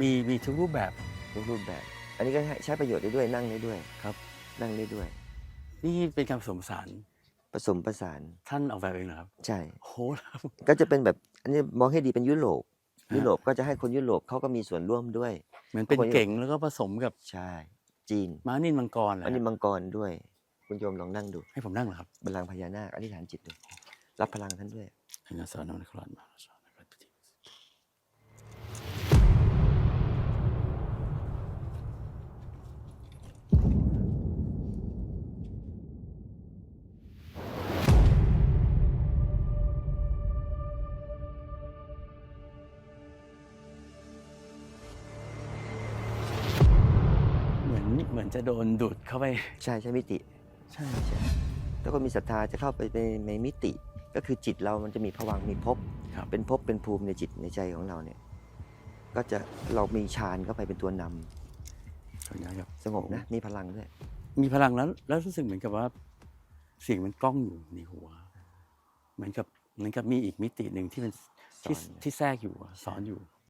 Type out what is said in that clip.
มีมีทุกรูปแบบ ทุกรูปแบบ อันนี้ก็ให้ใช้ประโยชน์ได้ด้วยนั่งได้ด้วยครับ นั่งได้ด้วย นี่เป็นการผสมผสานผสมประสานท่านออกแบบเองเหรอครับใช่โอ้โหครับ ก็จะเป็นแบบอันนี้มองให้ดีเป็นยุโรปฮะ ยุโรปก็จะให้คนยุโรปเขาก็มีส่วนร่วมด้วย เหมือนเป็นคนเก่งแล้วก็ผสมกับใช่ จีนม้านินมังกรเหรออันนี้ฮะมังกรด้วย คุณโยมลองนั่งดูให้ผมนั่งเหรอครับบัลลังก์พญานาคอธิษฐานจิตดูรับพลังท่านด้วย อันนั้นสอนนครมา เหมือนเหมือนจะโดนดูดเข้าไป ใช่ใช่มิติใช่ใช่ถ้าคนมีศรัทธาจะเข้าไปในในมิติ ก็คือจิตเรามันจะมีผวังค์มีภพครับ เป็นภพเป็นภูมิในจิตในใจของเราเนี่ย ก็จะเรามีฌานเข้าไปเป็นตัวนำขออนุญาตครับสงบนะมีพลังด้วยมีพลังแล้ว แล้วรู้สึกเหมือนกับว่า เสียงมันกล้องอยู่ในหัว เหมือนกับเหมือนกับมีอีกมิติหนึ่งที่มันที่สอนนะที่แทรกอยู่อะสอนอยู่